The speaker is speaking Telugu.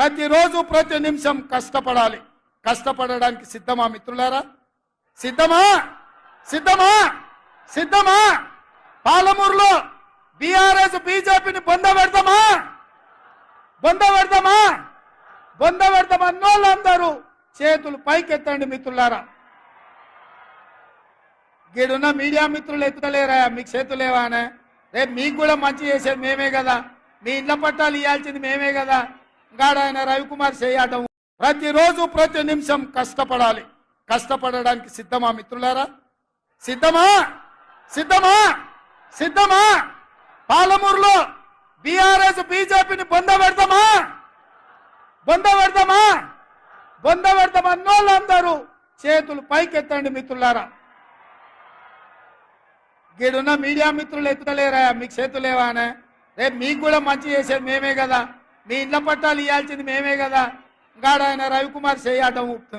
ప్రతిరోజు ప్రతి నిమిషం కష్టపడాలి. కష్టపడడానికి సిద్ధమా మిత్రులారా? సిద్ధమా? సిద్ధమా? సిద్ధమా? పాలమూరులో బీఆర్ఎస్ బీజేపీని బొంద పెడతామా బొంద పెడతామా బొంద పెడతామన్నోళ్ళందరూ చేతులు పైకెత్తండి మిత్రులారా. గీడున్న మీడియా మిత్రులు ఎత్తుతలేరా మీకు చేతులు లేవానే రేపు మీకు కూడా మంచి చేసేది మేమే కదా. మీ ఇండ్ల పట్టాలు ఇవ్వాల్సింది మేమే కదా. గాడాయన రవికుమార్ చేయటం. ప్రతిరోజు ప్రతి నిమిషం కష్టపడాలి. కష్టపడడానికి సిద్ధమా మిత్రులారా? సిద్ధమా? సిద్ధమా? సిద్ధమా? పాలమూరులో బీఆర్ఎస్ బీజేపీని బొంద పెడతామా బొంద పెడతామా బొంద పెడతామన్నోళ్ళందరూ చేతులు పైకెత్తండి మిత్రులారా. గీడున్న మీడియా మిత్రులు ఎత్తుతలేరా? మీకు చేతులు లేవానే రేపు మీకు కూడా మంచి చేసేది మేమే కదా. మీ ఇళ్ళ పట్టాలు ఇవ్వాల్సింది మేమే కదా. గాడ ఆయన రవికుమార్ చేయటం ఊపుతున్నాడు.